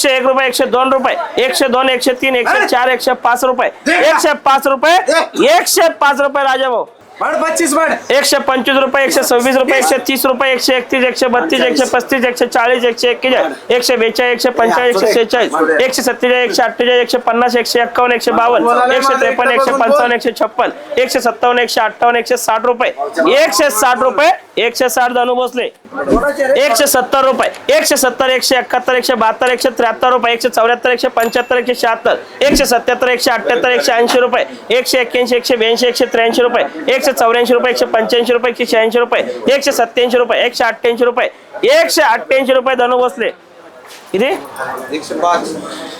एकशे एक रुपये एकशे दोन रुपये एकशे दोन एकशे तीन एकशे चार एकशे पाच रुपये एकशे पाच रुपये एकशे पाच रुपये राजा भाऊ. एकशे पंचवीस रुपये एकशे सव्वीस रुपये एकशे तीस रुपये एकशे एकतीस एकशे बत्तीस एकशे पस्तीस एकशे चाळीस एकशे एक्केचाळीस एकशे बेचाळीस एकशे पंचेचाळीस एकशे शेहेचाळीस एकशे सत्तेचाळीस एकशे अठ्ठेचाळीस एकशे पन्नास एकशे एक्कावन्न एकशे बावन्न एकशे त्रेपन्न एकशे पंचावन्न एकशे छप्पन एकशे सत्तावन्न एकशे अठ्ठावन्न एकशे साठ रुपये एकशे साठ रुपये एकशे साठ धनु बसले. एकशे सत्तर रुपये. एकशे सत्तर एकशे एकाहत्तर एकशे बहात्तर एकशे त्र्याहत्तर रुपये. एकशे चौऱ्याहत्तर एकशे पंच्याहत्तर एकशे शहात्तर. एकशे सत्याहत्तर एकशे अठ्ठ्याहत्तर एकशे ऐंशी रुपये. एकशे एक्क्याऐंशी एकशे ब्याऐंशी एकशे त्र्याऐंशी रुपये. एकशे चौऱ्याऐंशी रुपये एकशे पंच्याऐंशी रुपये एकशे शहाऐंशी रुपये. एकशे सत्याऐंशी रुपये एकशे अठ्ठ्याऐंशी रुपये. एकशे अठ्ठ्याऐंशी रुपये धनु बसले. किती? एकशे पाच.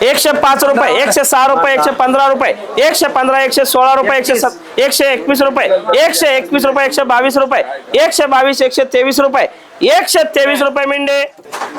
एकशे पाच रुपये एकशे सहा रुपये एकशे पंधरा रुपये. एकशे पंधरा एकशे सोळा रुपये एकशे सत एकशे एकवीस रुपये. एकशे एकवीस रुपये एकशे बावीस रुपये. एकशे बावीस एकशे तेवीस रुपये. एकशे तेवीस रुपये मिंडे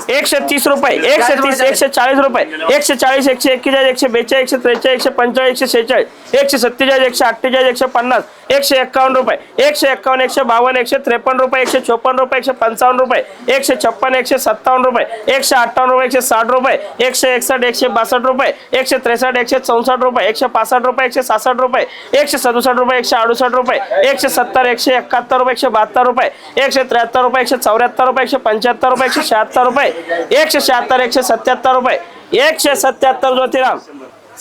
एकशे तीस रुपये एकशे तीस एकशे चाळीस रुपये एकशे चाळीस एकशे एक्केचाळीस एकशे बेचाळीस एकशे त्रेचाळीस एकशे पंचेचाळीस एकशे शेहेचाळीस एकशे सत्तेचाळीस एकशे अठ्ठेचाळीस एकशे पन्नास एकशे एक्कावन्न रुपये एकशे एक्कावन्न एकशे बावन्न एकशे त्रेपन्न रुपये एकशे चोपन्न रुपये एकशे पंचावन्न रुपये एकशे छप्पन एकशे सत्तावन्न रुपये एकशे अठ्ठावन्न रुपये एकशे साठ रुपये एकशे एकसष्ट एकशे बासष्ट रुपये एकशे त्रेसष्ट एकशे चौसष्ट रुपये एकशे पासष्ट रुपये एकशे सहासष्ट रुपये एकशे सदुसष्ट रुपये एकशे अडुसष्ट रुपये एकशे सत्तर एकशे एकाहत्तर रुपये एकशे बहात्तर रुपये एकशे त्र्याहत्तर रुपये एकशे चौऱ्याहत्तर रुपये एकशे पंच्याहत्तर रुपये एकशे शहात्तर रुपये एकशे शहात्तर एकशे सत्याहत्तर रुपये एकशे सत्याहत्तर ज्योतिराम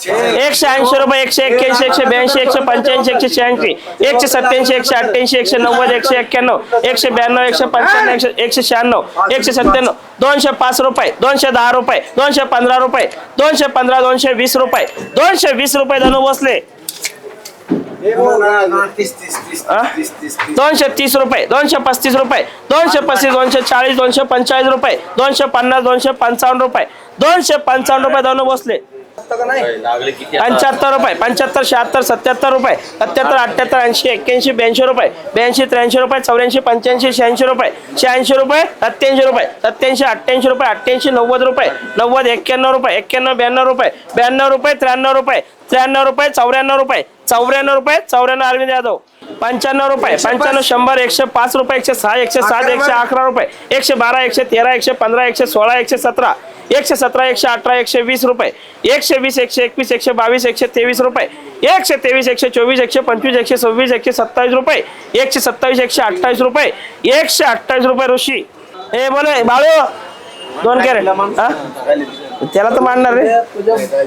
एकशे ऐंशी रुपये एकशे एक्क्याऐंशी एकशे ब्याऐंशी एकशे पंच्याऐंशी एकशे शहाऐंशी एकशे सत्याऐंशी एकशे अठ्ठ्याऐंशी एकशे नव्वद एकशे एक्क्याण्णव एकशे ब्याण्णव एकशे पंच्याण्णव एकशे एकशे शहाण्णव एकशे सत्त्याण्णव दोनशे पाच रुपये दोनशे दहा रुपये दोनशे पंधरा रुपये दोनशे पंधरा दोनशे वीस रुपये दोनशे वीस रुपये धनु बसले तीस तीस तीस हा? तीस तीस तीस दोनशे तीस रुपये दोनशे पस्तीस रुपये दोनशे पस्तीस दोनशे चाळीस दोनशे पंचेचाळीस रुपये दोनशे पन्नास दोनशे पंचावन्न रुपये दोनशे पंचावन्न रुपये धनु बसले. पंच्याहत्तर रुपये पंच्याहत्तर शहात्तर सत्याहत्तर रुपये सत्याहत्तर अठ्ठ्याहत्तर ऐंशी एक्क्याऐंशी ब्याऐंशी रुपये ब्याऐंशी त्र्याऐंशी रुपये चौऱ्याऐंशी पंच्याऐंशी शहाऐंशी रुपये शहाऐंशी रुपये सत्याऐंशी रुपये सत्याऐंशी अठ्ठ्याऐंशी रुपये अठ्ठ्याऐंशी नव्वद रुपये नव्वद एक्क्याण्णव रुपये एक्क्याण्णव ब्याण्णव रुपये ब्याण्णव रुपये त्र्याण्णव रुपये त्र्याण्णव रुपये चौऱ्याण्णव रुपये चौऱ्याण्णव रुपये चौऱ्याण्णव अरविंद यादव पंच्याण्णव रुपये पंच्याण्णव शंभर एकशे पाच रुपये एकशे सहा एकशे सात एकशे अकरा रुपये एकशे बारा एकशे तेरा एकशे पंधरा एकशे सोळा एकशे सतरा एकशे सतरा एकशे अठरा एकशे वीस रुपये. एकशे वीस एकशे एकवीस एकशे बावीस एकशे तेवीस रुपये. एकशे तेवीस एकशे चोवीस एकशे पंचवीस एकशे सव्वीस एकशे सत्तावीस रुपये. एकशे सत्तावीस एकशे अठ्ठावीस रुपये. एकशे अठ्ठावीस रुपये ऋषी. हे बोले बाळू. दोन कॅरेट. त्याला तर मानणार रे.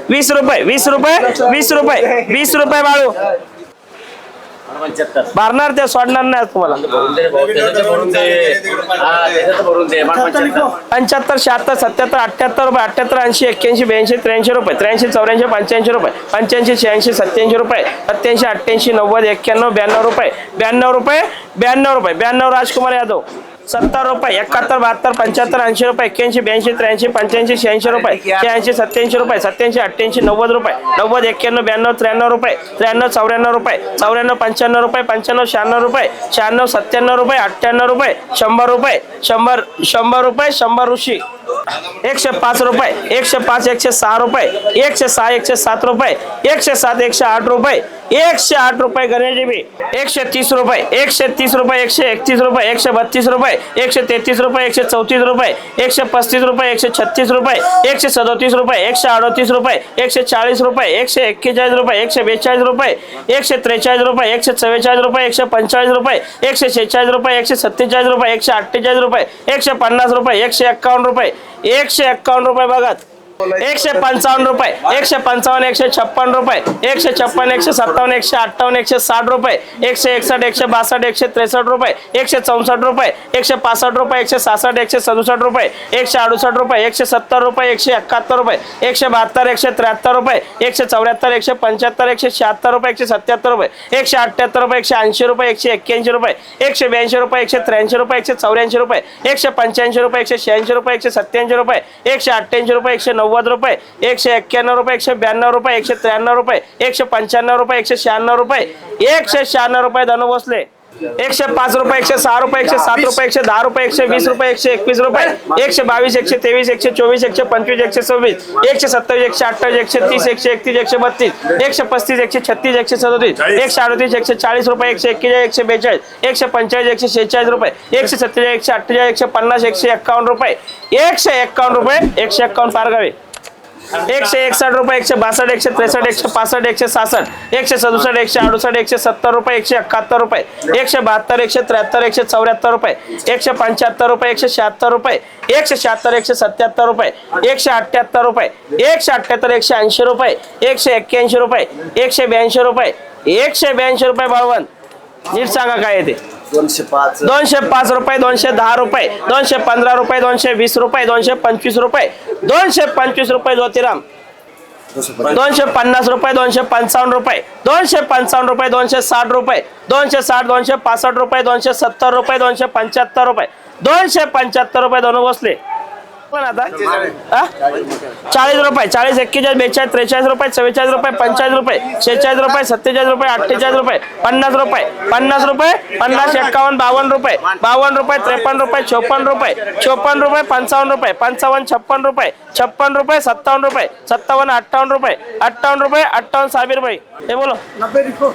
वीस रुपये वीस रुपये वीस रुपये वीस रुपये बाळू. भरणार ते सोडणार नाही तुम्हाला. पंच्याहत्तर. शहात्तर सत्याहत्तर अठ्ठ्याहत्तर रुपये अठ्ठ्याहत्तर ऐंशी एक्क्याऐंशी ब्याऐंशी त्र्याऐंशी रुपये त्र्याऐंशी चौऱ्याऐंशी पंच्याऐंशी रुपये पंच्याऐंशी शहाऐंशी सत्याऐंशी रुपये सत्याऐंशी अठ्ठ्याऐंशी नव्वद एक्क्याण्णव ब्याण्णव रुपये ब्याण्णव रुपये ब्याण्णव रुपये ब्याण्णव राजकुमार यादव. सत्तर रुपये एकाहत्तर बहात्तर पंच्याहत्तर ऐंशी रुपये एक्क्याऐंशी ब्याऐंशी त्र्याऐंशी पंच्याऐंशी शहाऐंशी रुपये शहाऐंशी सत्याऐंशी रुपये सत्याऐंशी अठ्ठ्याऐंशी नव्वद रुपये नव्वद एक्क्याण्णव ब्याण्णव त्र्याण्णव रुपये त्र्याण्णव चौऱ्याण्णव रुपये चौऱ्याण्णव पंच्याण्णव रुपये पंच्याण्णव शहाण्णव रुपये शहाण्णव सत्त्याण्णव रुपये अठ्ठ्याण्णव रुपये शंभर रुपये शंभर शंभर रुपये शंभर ऋषी. एकशे पाच रुपये एकशे पाच एकशे सहा रुपये एकशे सहा एकशे सात रुपये एकशे सात एकशे आठ रुपये एकशे आठ रुपये गणेशजीबी एकशे तीस रुपये एकशे तीस रुपये एकशे एकतीस रुपये एकशे बत्तीस रुपये एकशे तेहतीस रुपये एकशे चौतीस रुपये एकशे पस्तीस रुपये एकशे छत्तीस रुपये एकशे सदोतीस रुपये एकशे अडोतीस रुपये एकशे चाळीस रुपये एकशे एक्केचाळीस रुपये एकशे बेचाळीस रुपये एकशे त्रेचाळीस रुपये एकशे चव्वेचाळीस रुपये एकशे पंचेचाळीस रुपये एकशे शेहेचाळीस रुपये एकशे सत्तेचाळीस रुपये एकशे अठ्ठेचाळीस रुपये एकशे पन्नास रुपये एकशे एक्कावन्न रुपये एकशे एक्कावन्न रुपये बघा एकशे पंचावन्न रुपये एकशे पंचावन्न एकशे छप्पन रुपये एकशे छप्पन एकशे सत्तावन्न एकशे अठ्ठावन्न एकशे साठ रुपये एकशे एकसष्ट एकशे बासष्ट एकशे त्रेसष्ट रुपये एकशे चौसष्ट रुपये एकशे पासष्ट रुपये एकशे सहासष्ट एकशे सदुसष्ट रुपये एकशे अडुसष्ट रुपये एकशे सत्तर रुपये एकशे एकाहत्तर रुपये एकशे बहात्तर एकशे त्र्याहत्तर रुपये एकशे चौऱ्याहत्तर एकशे पंच्याहत्तर एकशे शहात्तर रुपये एकशे सत्याहत्तर रुपये एकशे अठ्ठ्याहत्तर रुपये एकशे ऐंशी रुपये एकशे एक्क्याऐंशी रुपये एकशे ब्याऐंशी रुपये एकशे त्र्याऐंशी रुपये एकशे चौऱ्याऐंशी रुपये एकशे पंच्याऐंशी रुपये एकशे शहाऐंशी रुपये एकशे सत्याऐंशी रुपये एकशे अठ्ठ्याऐंशी रुपये एकशे नऊ नव्वद रुपये एकशे एक्क्याण्णव रुपये एकशे ब्याण्णव रुपये एकशे त्र्याण्णव रुपये एकशे पंच्याण्णव रुपये एकशे शहाण्णव रुपये एकशे शहाण्णव रुपये धनु बसले. एकशे पाच रुपये एकशे सहा रुपये एकशे सात रुपये एकशे दहा रुपये एकशे वीस रुपये एकशे एकवीस रुपये एकशे बावीस एकशे तेवीस एकशे चोवीस एकशे पंचवीस एकशे सव्वीस एकशे सत्तावीस एकशे अठ्ठावीस एकशे तीस एकशे एकतीस एकशे बत्तीस एकशे पस्तीस एकशे छत्तीस एकशे सदोतीस एकशे अडतीस एकशे चाळीस रुपये एकशे एक्केचाळीस एकशे बेचाळीस एकशे पंचेचाळीस एकशे शेहेचाळीस रुपये एकशे सत्तेचाळीस एकशे अठ्ठेचाळीस एकशे पन्नास एकशे एक्कावन्न रुपये एकशे एक्कावन्न रुपये एकशे एक्कावन्न पारगावे एकशे एकसष्ट रुपये एकशे बासष्ट एकशे त्रेसष्ट एकशे पासष्ट एकशे सहासष्ट एकशे सदुसष्ट एकशे अडुसष्ट एकशे सत्तर रुपये एकशे एकाहत्तर रुपये एकशे बहात्तर एकशे त्र्याहत्तर एकशे चौऱ्याहत्तर रुपये एकशे पंच्याहत्तर रुपये एकशे शहात्तर रुपये एकशे शहात्तर एकशे सत्याहत्तर रुपये एकशे अठ्ठ्याहत्तर रुपये एकशे अठ्ठ्याहत्तर एकशे ऐंशी रुपये एकशे एक्क्याऐंशी रुपये एकशे ब्याऐंशी रुपये एकशे ब्याऐंशी रुपये बाळवण नीट सांगा काय ते दोनशे पाच दोनशे पाच रुपये दोनशे दहा रुपये दोनशे पंधरा रुपये दोनशे वीस रुपये दोनशे पंचवीस रुपये दोनशे पंचवीस रुपये ज्योतिराम दोनशे पन्नास रुपये दोनशे पंचावन्न रुपये दोनशे पंचावन्न रुपये दोनशे साठ रुपये दोनशे साठ दोनशे पासष्ट रुपये दोनशे सत्तर रुपये दोनशे पंच्याहत्तर रुपये दोनशे पंच्याहत्तर रुपये दोन बसले पण आता? चाळीस रुपये. चाळीस एक्केचाळीस बेचाळीस त्रेचाळीस रुपये चव्वेचाळीस रुपये पंचाळीस रुपये शेहेचाळीस रुपये सत्तेचाळीस रुपये अठ्ठेचाळीस रुपये पन्नास रुपये पन्नास रुपये पन्नास एक्कावन्न बावन्न रुपये बावन्न रुपये त्रेपन्न रुपये चोपन्न रुपये चोपन्न रुपये पंचावन्न रुपये पंचावन्न छप्पन रुपये छप्पन रुपये सत्तावन्न रुपये सत्तावन्न अठ्ठावन्न रुपये अठ्ठावन्न रुपये अठ्ठावन्न साबीर रुपये. हे बोलो.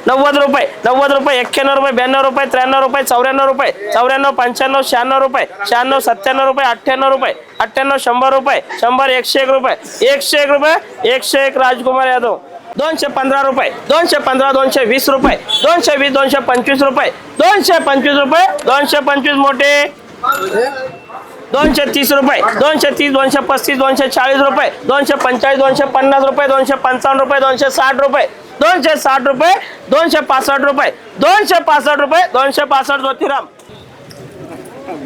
नव्वद रुपये नव्वद रुपये एक्क्याण्णव रुपये ब्याण्णव रुपये त्र्याण्णव रुपये चौऱ्याण्णव रुपये चौऱ्याण्णव पंच्याण्णव शहाण्णव रुपये शहाण्णव सत्त्याण्णव रुपये अठ्ठ्याण्णव रुपये. अठ्ठ्याण्णव शंभर रुपये शंभर एकशे एक रुपये एकशे एक रुपये एकशे एक राजकुमार यादव दोनशे पंधरा रुपये दोनशे पंधरा दोनशे वीस रुपये दोनशे वीस दोनशे पंचवीस रुपये दोनशे पंचवीस रुपये दोनशे पंचवीस मोठे दोनशे तीस रुपये दोनशे तीस दोनशे पस्तीस दोनशे चाळीस रुपये दोनशे पंचाळीस दोनशे पन्नास रुपये दोनशे पंचावन्न रुपये दोनशे साठ रुपये दोनशे साठ रुपये दोनशे पासष्ट रुपये दोनशे पासष्ट रुपये दोनशे पासष्ट ज्योतिराम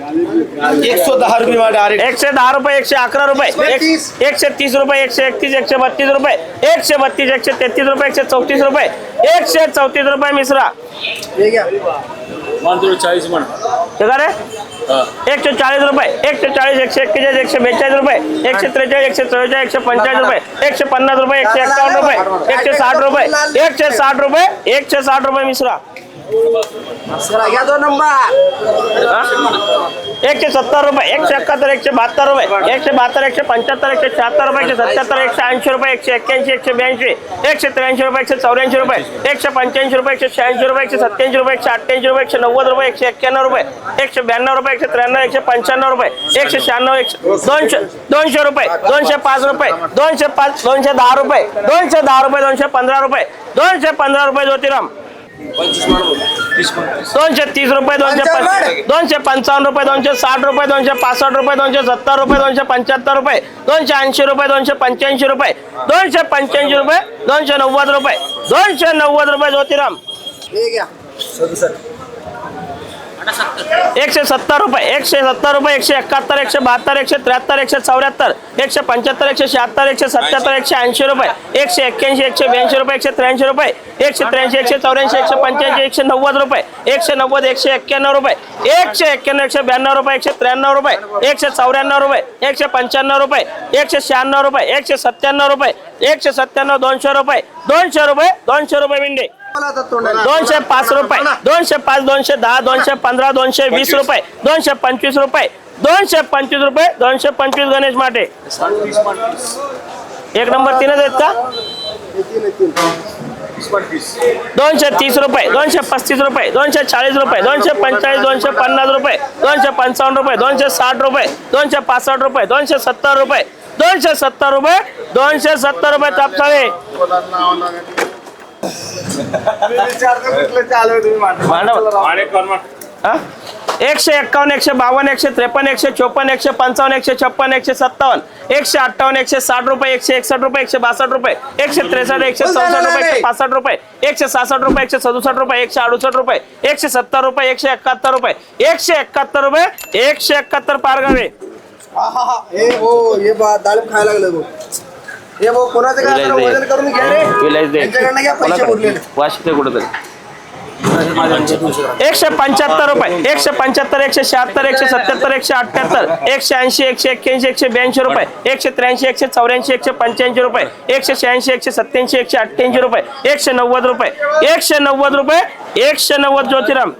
एक सौ दहा रुपये वाढ डायरेक्ट एकशे दहा रुपये एकशे अकरा रुपये एक- तीस. एकशे तीस रुपये एकशे एकतीस एकशे बत्तीस रुपये एकशे बत्तीस एकशे तेहतीस रुपये एकशे चौतीस रुपये एकशे चौतीस रुपये मिश्रा चाळीस म्हण हे का रे एकशे चाळीस रुपये एकशे चाळीस एकशे एक्केचाळीस एकशे बेचाळीस रुपये एकशे त्रेचाळीस एकशे चव्वेचाळीस एकशे पंचाळीस रुपये एकशे पन्नास रुपये एकशे एक्कावन्न रुपये एकशे साठ रुपये एकशे साठ रुपये एकशे साठ रुपये मिश्रा दोन नंबर एकशे सत्तर रुपये एकशे एकाहत्तर एकशे बहात्तर रुपये एकशे बहात्तर एकशे पंच्याहत्तर एकशे शहात्तर रुपये एकशे सत्याहत्तर एकशे ऐंशी रुपये एकशे एक्क्याऐंशी एकशे ब्याऐंशी एकशे त्र्याऐंशी रुपये एकशे चौऱ्याऐंशी रुपये एकशे पंच्याऐंशी रुपये एकशे शहाऐंशी रुपये एकशे सत्याऐंशी रुपये एकशे अठ्ठ्याऐंशी रुपये एकशे नव्वद रुपये एकशे एक्क्याण्णव रुपये एकशे ब्याण्णव रुपये एकशे त्र्याण्णव एकशे पंच्याण्णव रुपये एकशे शहाण्णव एकशे दोनशे दोनशे रुपये दोनशे पाच रुपये दोनशे पाच दोनशे दहा रुपये दोनशे दहा रुपये दोनशे पंधरा रुपये दोनशे पंधरा रुपये ज्योतिराम दोनशे तीस रुपये दोनशे दोनशे पंचावन्न रुपये दोनशे साठ रुपये दोनशे पासष्ट रुपये दोनशे सत्तर रुपये दोनशे पंच्याहत्तर रुपये दोनशे ऐंशी रुपये दोनशे पंच्याऐंशी रुपये दोनशे पंच्याऐंशी रुपये दोनशे नव्वद रुपये दोनशे नव्वद रुपये ज्योतिराम एकशे सत्तर रुपये एकशे सत्तर रुपये एकशे एकाहत्तर एकशे बहात्तर एकशे त्र्याहत्तर एकशे चौऱ्याहत्तर एकशे पंच्याहत्तर एकशे शहात्तर एकशे सत्याहत्तर एकशे ऐंशी रुपये एकशे एक्क्याऐंशी एकशे ब्याऐंशी रुपये एकशे त्र्याऐंशी रुपये एकशे त्र्याऐंशी एकशे चौऱ्याऐंशी एकशे पंच्याऐंशी एकशे नव्वद रुपये एकशे नव्वद एकशे एक्क्याण्णव रुपये एकशे एक्क्याण्णव एकशे ब्याण्णव रुपये एकशे त्र्याण्णव रुपये एकशे चौऱ्याण्णव रुपये एकशे पंच्याण्णव रुपये एकशे शहाण्णव रुपये एकशे सत्त्याण्णव रुपये एकशे सत्त्याण्णव दोनशे रुपये दोनशे रुपये दोनशे रुपये मिंडे दोनशे पाच रुपये दोनशे पाच दोनशे दहा दोनशे पंधरा दोनशे वीस रुपये दोनशे पंचवीस रुपये दोनशे पंचवीस रुपये दोनशे पंचवीस गणेश माटे एक नंबर तीनच आहेत का दोनशे तीस रुपये दोनशे पस्तीस रुपये दोनशे चाळीस रुपये दोनशे पंचाळीस दोनशे पन्नास रुपये दोनशे पंचावन्न रुपये दोनशे साठ रुपये दोनशे पासष्ट रुपये दोनशे सत्तर रुपये दोनशे सत्तर रुपये दोनशे सत्तर रुपये तापसाळे हा? एकशे एक्कावन्न एकशे बावन्न एकशे त्रेपन्न एकशे चोपन्न एकशे पंचावन्न एकशे छप्पन एकशे सत्तावन्न एकशे अठ्ठावन्न एकशे साठ रुपये एकशे एकसष्ट रुपये एकशे बासष्ट रुपये एकशे त्रेसष्ट एकशे चौसष्ट रुपये एकशे पासष्ट रुपये एकशे सहासष्ट रुपये एकशे सदुसष्ट रुपये एकशे अडुसष्ट रुपये एकशे सत्तर रुपये एकशे एकाहत्तर रुपये एकशे एकाहत्तर रुपये एकशे एकाहत्तर पारगावे हे हो हे बा डाळिंब खायला लागलं हे भाऊ कोणाचं काय विलास जरा दे. वजन करून घ्या रे. विलास दे. यांच्याकडनं घ्या पैसे कोणाकडे? उरलेले वाशिक दे कुठेतरी एकशे पंच्याहत्तर रुपये. एकशे पंच्याहत्तर एकशे शहात्तर एकशे सत्याहत्तर एकशे अठ्ठ्याहत्तर एकशे ऐंशी एकशे एक्क्याऐंशी एकशे ब्याऐंशी रुपये. एकशे त्र्याऐंशी एकशे चौऱ्याऐंशी एकशे पंच्याऐंशी रुपये. एकशे शहाऐंशी एकशे सत्याऐंशी एकशे अठ्ठ्याऐंशी रुपये. एकशे नव्वद रुपये. एकशे नव्वद रुपये. एकशे नव्वद ज्योतिराम.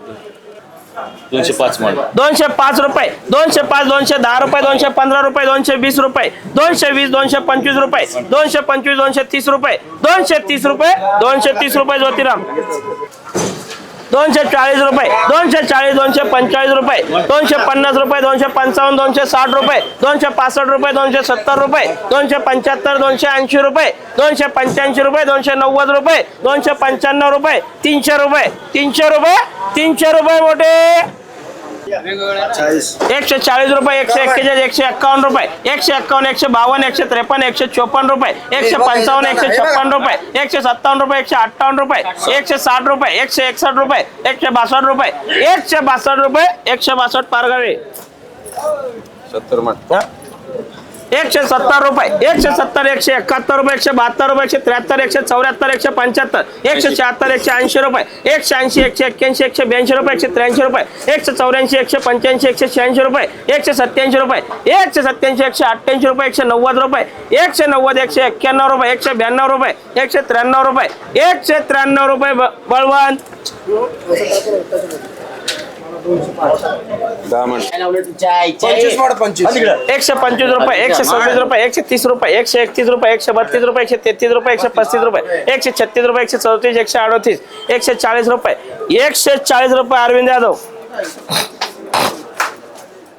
दोनशे पाच म्हण दोनशे पाच रुपये. दोनशे पाच दोनशे दहा रुपये दोनशे पंधरा रुपये दोनशे वीस रुपये. दोनशे वीस दोनशे पंचवीस रुपये. दोनशे पंचवीस दोनशे तीस रुपये. दोनशे तीस रुपये दोनशे तीस रुपये ज्योतिराम. दोनशे चाळीस रुपये दोनशे चाळीस दोनशे पंचेचाळीस रुपये. दोनशे पन्नास रुपये दोनशे पंचावन्न दोनशे साठ रुपये. दोनशे पासष्ट रुपये दोनशे सत्तर रुपये. दोनशे पंच्याहत्तर दोनशे ऐंशी रुपये. दोनशे पंच्याऐंशी रुपये दोनशे नव्वद रुपये. दोनशे पंच्याण्णव रुपये तीनशे रुपये. तीनशे रुपये तीनशे रुपये मोठे एकशे चाळीस रुपये एकशे एक्केचाळीस एकशे एक्कावन्न रुपये एकशे एक्कावन्न एकशे बावन्न एकशे त्रेपन्न एकशे चोपन्न रुपये एकशे पंचावन्न एकशे छप्पन्न रुपये एकशे सत्तावन्न रुपये एकशे अठ्ठावन्न रुपये एकशे साठ रुपये एकशे एकसष्ट रुपये एकशे बासष्ट रुपये एकशे बासष्ट रुपये एकशे बासष्ट पारगावे सत्तर एकशे सत्तर रुपये एकशे सत्तर एकशे एकाहत्तर रुपये एकशे बहात्तर रुपये एकशे त्र्याहत्तर एकशे चौऱ्याहत्तर एकशे पंच्याहत्तर एकशे शहात्तर एकशे ऐंशी रुपये एकशे ऐंशी एकशे एक्क्याऐंशी एकशे ब्याऐंशी रुपये एकशे त्र्याऐंशी रुपये एकशे चौऱ्याऐंशी एकशे पंच्याऐंशी एकशे शहाऐंशी रुपये एकशे सत्याऐंशी रुपये एकशे सत्याऐंशी एकशे अठ्ठ्याऐंशी रुपये एकशे नव्वद रुपये एकशे नव्वद एकशे एक्क्याण्णव रुपये एकशे ब्याण्णव रुपये एकशे त्र्याण्णव रुपये एकशे त्र्याण्णव रुपये ब- बळवंत दहा म्हण पंचवीस मोड पंचवीस. एकशे पंचवीस रुपये एकशे सव्वीस रुपये एकशे तीस रुपये एकशे एकतीस रुपये एकशे बत्तीस रुपये एकशे तेहतीस रुपये एकशे पस्तीस रुपये एकशे छत्तीस रुपये एकशे चौतीस एकशे अडतीस एकशे चाळीस रुपये एकशे चाळीस रुपये अरविंद यादव.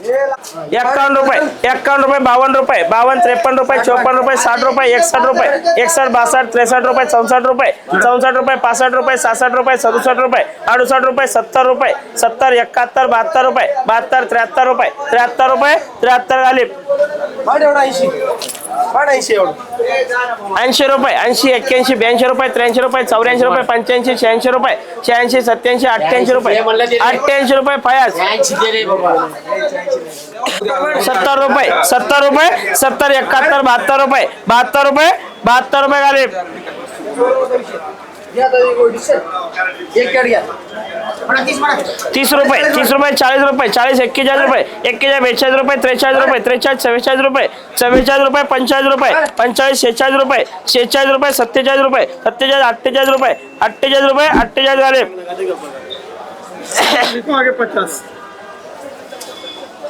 एक्कावन्न रुपये एक्कावन्न रुपये बावन्न रुपये बावन्न त्रेपन्न रुपये चौपन्न रुपये साठ रुपये एकसष्ट रुपये एकसष्ट बासष्ट त्रेसष्ट रुपये चौसष्ट रुपये चौसष्ट रुपये पासष्ट रुपये सहासष्ट रुपये सदुसष्ट रुपये अडुसष्ट रुपये सत्तर रुपये सत्तर एकाहत्तर बहात्तर रुपये बहात्तर त्र्याहत्तर रुपये त्र्याहत्तर रुपये त्र्याहत्तर घालीप पाठ एवढा ऐंशी. पाठ ऐंशी एवढं. ऐंशी रुपये ऐंशी एक्क्याऐंशी ब्याऐंशी रुपये त्र्याऐंशी रुपये चौऱ्याऐंशी रुपये पंच्याऐंशी शहाऐंशी रुपये शहाऐंशी सत्याऐंशी अठ्ठ्याऐंशी रुपये अठ्ठ्याऐंशी रुपये फयास सत्तर रुपये सत्तर रुपये सत्तर एकाहत्तर बहात्तर रुपये बहात्तर रुपये बहात्तर रुपये घाले तीस रुपये तीस रुपये चाळीस रुपये चाळीस एक्केचाळीस रुपये एक्केचाळीस बेचाळीस रुपये त्रेचाळीस रुपये त्रेचाळीस चव्वेचाळीस रुपये चव्वेचाळीस रुपये पंचेचाळीस रुपये पंचेचाळीस शेहेचाळीस रुपये शेहेचाळीस रुपये सत्तेचाळीस रुपये सत्तेचाळीस अठ्ठेचाळीस रुपये अठ्ठेचाळीस रुपये अठ्ठेचाळीस घाले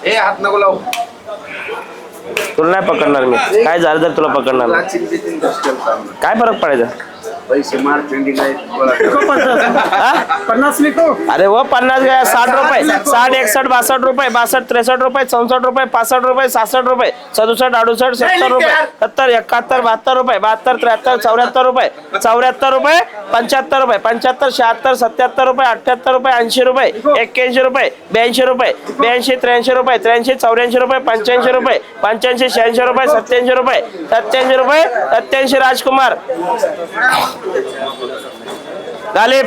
ए हात नको लावू. तुला नाही पकडणार मी. काय झालं तर तुला पकडणार? काय फरक पडायचा? पैसे मार पेंडिंग करा. हा? अरे व पन्नास घ्या साठ रुपये. साठ एकसष्ट बासष्ट रुपये बासष्ट त्रेसष्ट रुपये चौसष्ट रुपये पासष्ट रुपये सहासष्ट रुपये सदुसष्ट अडुसष्ट सत्तर रुपये सत्तर एकाहत्तर बहात्तर रुपये बहात्तर त्र्याहत्तर चौऱ्याहत्तर रुपये चौऱ्याहत्तर रुपये पंच्याहत्तर रुपये पंच्याहत्तर शहात्तर सत्याहत्तर रुपये अठ्ठ्याहत्तर रुपये ऐंशी रुपये एक्क्याऐंशी रुपये ब्याऐंशी रुपये ब्याऐंशी त्र्याऐंशी रुपये त्र्याऐंशी चौऱ्याऐंशी रुपये पंच्याऐंशी रुपये पंच्याऐंशी शहाऐंशी रुपये सत्याऐंशी रुपये सत्याऐंशी रुपये सत्याऐंशी राजकुमार. गालिब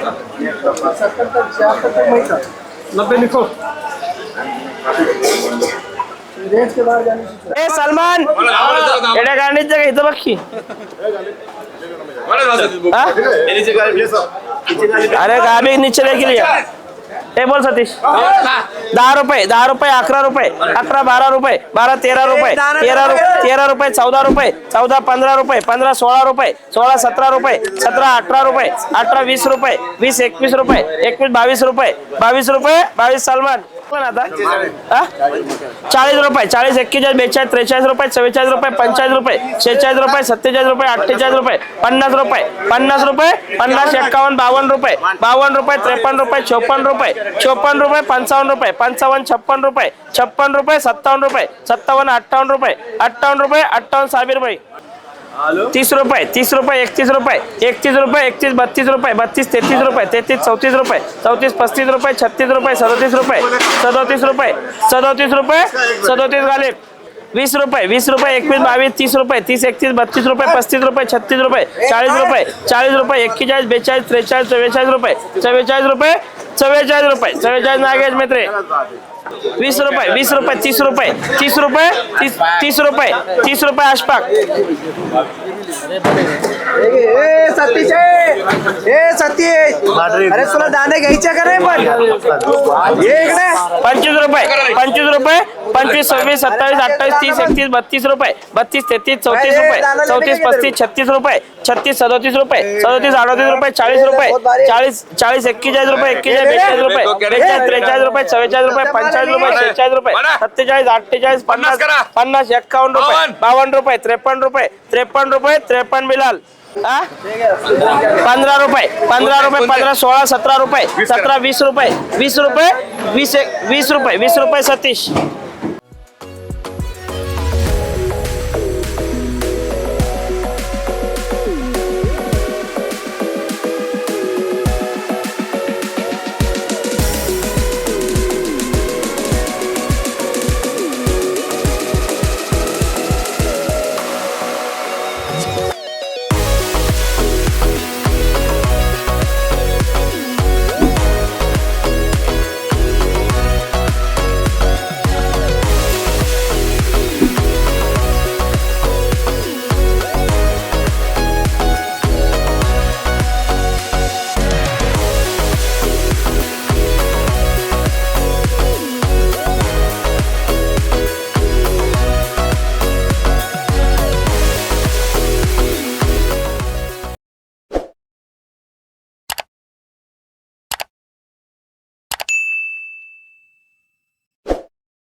ए सलमान. एड्या गाडीत जगा इथं बघ की. हा? अरे गाडी नीचे लेके लिया ए बोल सतीश. दहा रुपये दहा रुपये अकरा रुपये अकरा बारा रुपये बारा तेरा रुपये तेरा तेरा रुपये चौदा रुपये चौदा पंधरा रुपये पंधरा सोळा रुपये सोळा सतरा रुपये सतरा अठरा रुपये अठरा वीस रुपये वीस एकवीस रुपये एकवीस बावीस रुपये बावीस रुपये बावीस सलमान. आता? चाळीस रुपये. चाळीस एक्केचाळीस बेचाळीस त्रेचाळीस रुपये चव्वेचाळीस रुपये पंचाळीस रुपये शेहेचाळीस रुपये सत्तेचाळीस रुपये अठ्ठेचाळीस रुपये पन्नास रुपये पन्नास रुपये पन्नास एक्कावन्न बावन्न रुपये बावन्न रुपये त्रेपन्न रुपये चोपन्न रुपये चोपन्न रुपये पंचावन्न रुपये पंचावन्न छप्पन रुपये छप्पन रुपये सत्तावन्न रुपये सत्तावन्न अठ्ठावन्न रुपये अठ्ठावन्न रुपये अठ्ठावन्न साबीर भाई तीस रुपये तीस रुपये एकतीस रुपये एकतीस रुपये एकतीस बत्तीस रुपये बत्तीस तेहतीस रुपये तेहतीस चौतीस रुपये चौतीस पस्तीस रुपये छत्तीस रुपये सदोतीस रुपये सदोतीस रुपये सदोतीस रुपये सदोतीस घाले वीस रुपये वीस रुपये एकवीस बावीस तीस रुपये तीस एकतीस बत्तीस रुपये पस्तीस रुपये छत्तीस रुपये चाळीस रुपये चाळीस रुपये एक्केचाळीस बेचाळीस त्रेचाळीस चव्वेचाळीस रुपये चव्वेचाळीस रुपये चव्वेचाळीस रुपये चव्वेचाळीस नागेश मित्रे. वीस रुपये वीस रुपये तीस रुपये तीस रुपये तीस तीस रुपये तीस रुपये अशफाक ए सतीश सतीश. अरे तुला दाणे घ्यायचे का नाही पण? पंचवीस रुपये पंचवीस रुपये पंचवीस सव्वीस सत्तावीस अठ्ठावीस तीस एकतीस बत्तीस रुपये बत्तीस तेहतीस चौतीस रुपये चौतीस पस्तीस छत्तीस रुपये छत्तीस सदोतीस रुपये सदोतीस अडतीस रुपये चाळीस रुपये चाळीस चाळीस एक्केचाळीस रुपये एक्केचाळीस बेचाळीस रुपये बेचाळीस त्रेचाळीस रुपये चव्वेचाळीस रुपये पंचाळीस रुपये शेहेचाळीस रुपये सत्तेचाळीस अठ्ठेचाळीस पन्नास पन्नास एक्कावन्न रुपये बावन्न रुपये त्रेपन्न रुपये त्रेपन्न रुपये त्रेपन्न बिलाल? पंधरा रुपये पंधरा रुपये पंधरा सोळा सतरा रुपये सतरा वीस रुपये वीस रुपये वीस एक वीस रुपये वीस रुपये सतीश.